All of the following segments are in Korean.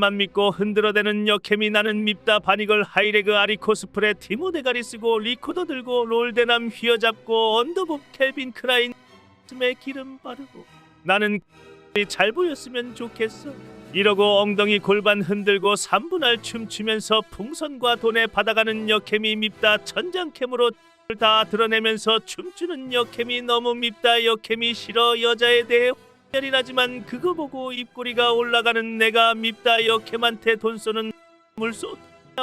만 믿고 흔들어대는 여캠이 나는 밉다 바니걸 하이레그 아리 코스프레 티모 대가리 쓰고 리코더 들고 롤대남 휘어잡고 언더복 켈빈 크라인 에 기름 바르고. 나는 잘 보였으면 좋겠어. 이러고 엉덩이 골반 흔들고 3분할 춤추면서 풍선과 돈에 받아가는 여캠이 밉다 천장캠으로 다 드러내면서 춤추는 여캠이 너무 밉다. 여캠이 싫어. 여자에 대해 열이라지만 그거 보고 입꼬리가 올라가는 내가 밉다 여캠한테 돈 쏘는 물소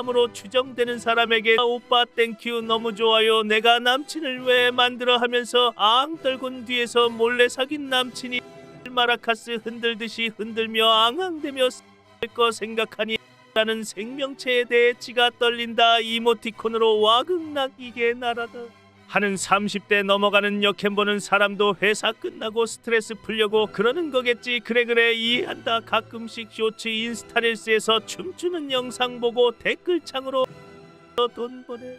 으로 추정되는 사람에게 오빠 땡큐 너무 좋아요. 내가 남친을 왜 만들어 하면서 앙 떨군 뒤에서 몰래 사귄 남친이 마라카스 흔들듯이 흔들며 앙앙대며 쓸거 생각하니 라는 생명체에 대해 지가 떨린다. 이모티콘으로 와극락 이게 나라다 하는 30대 넘어가는 역행 보는 사람도 회사 끝나고 스트레스 풀려고 그러는 거겠지. 그래 그래. 이해한다. 가끔씩 쇼츠 인스타 릴스에서 춤추는 영상 보고 댓글창으로 돈 보내.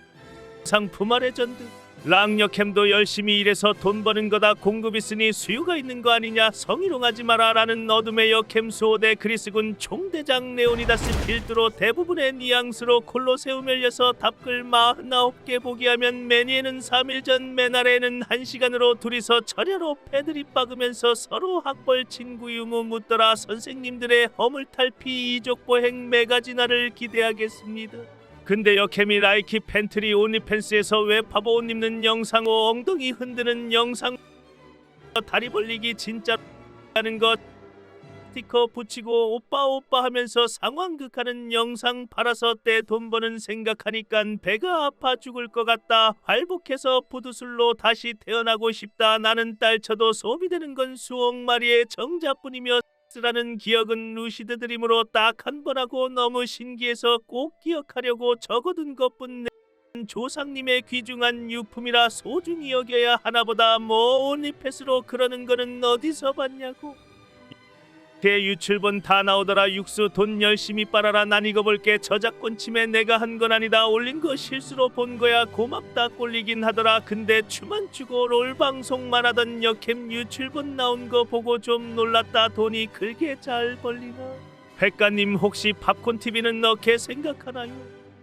상품 아래 전드 랑역햄도 열심히 일해서 돈 버는 거다 공급 있으니 수요가 있는 거 아니냐? 성희롱하지 마라 라는 어둠의 역햄 수호대 그리스군 총대장 레오니다스 필두로 대부분의 뉘앙스로 콜로세움 열려서 답글 49개 보기하면 매니에는 3일 전 매날에는 1시간으로 둘이서 철야로 패드립 박으면서 서로 학벌 친구 유무 묻더라 선생님들의 허물탈피 이족보행 메가지나를 기대하겠습니다 근데 여캠이 라이키 팬트리 온리팬스에서 왜 바보 옷 입는 영상 오 엉덩이 흔드는 영상 다리 벌리기 진짜 하는 것 스티커 붙이고 오빠 오빠 하면서 상황극하는 영상 팔아서 때 돈 버는 생각하니깐 배가 아파 죽을 것 같다 활복해서 부두술로 다시 태어나고 싶다 나는 딸 쳐도 소비되는 건 수억 마리의 정자뿐이며 라는 기억은 루시드 드림으로 딱 한 번 하고 너무 신기해서 꼭 기억하려고 적어둔 것뿐 내 조상님의 귀중한 유품이라 소중히 여겨야 하나보다 뭐 온리패스로 그러는 거는 어디서 봤냐고 제 유출본 다 나오더라. 육수 돈 열심히 빨아라. 난 이거 볼게. 저작권 침해 내가 한 건 아니다. 올린 거 실수로 본 거야. 고맙다. 꼴리긴 하더라. 근데 춤안 추고 롤 방송만 하던 역캠 유출본 나온 거 보고 좀 놀랐다. 돈이 그렇게 잘 벌리나? 백가님 혹시 팝콘 TV는 어떻게 생각하나요?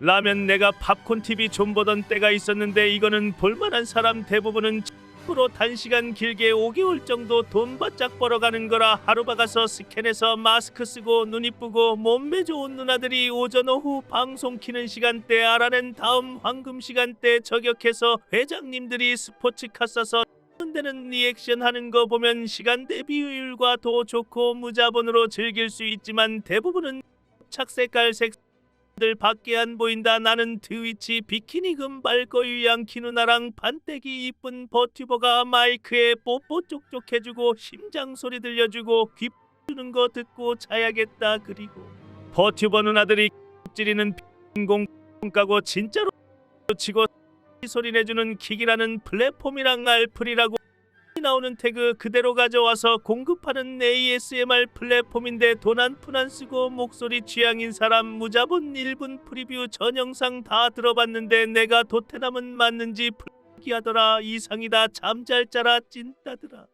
라면 내가 팝콘 TV 좀 보던 때가 있었는데 이거는 볼만한 사람 대부분은 프로 단시간 길게 5개월 정도 돈 바짝 벌어가는 거라 하루 박아서 스캔해서 마스크 쓰고 눈 이쁘고 몸매 좋은 누나들이 오전 오후 방송 키는 시간대 알아낸 다음 황금 시간대 저격해서 회장님들이 스포츠카 싸서 데는 리액션 하는 거 보면 시간 대 비 효율과 더 좋고 무자본으로 즐길 수 있지만 대부분은 착색깔 색 들 밖에 안 보인다. 나는 트위치 비키니 금발 거유양 키 누나랑 반떼기 이쁜 버튜버가 마이크에 뽀뽀 쪽쪽 해주고 심장 소리 들려주고 귀 주는 거 듣고 자야겠다. 그리고 버튜버 누나들이 찌리는 공 까고 진짜로 치고 소리 내주는 킥이라는 플랫폼이랑 알플이라고 나오는 태그 그대로 가져와서 공급하는 ASMR 플랫폼인데 돈 한 푼 안 쓰고 목소리 취향인 사람 무자본 1분 프리뷰 전 영상 다 들어봤는데 내가 도테남은 맞는지 풀기하더라. 이상이다. 잠잘 자라. 찐따더라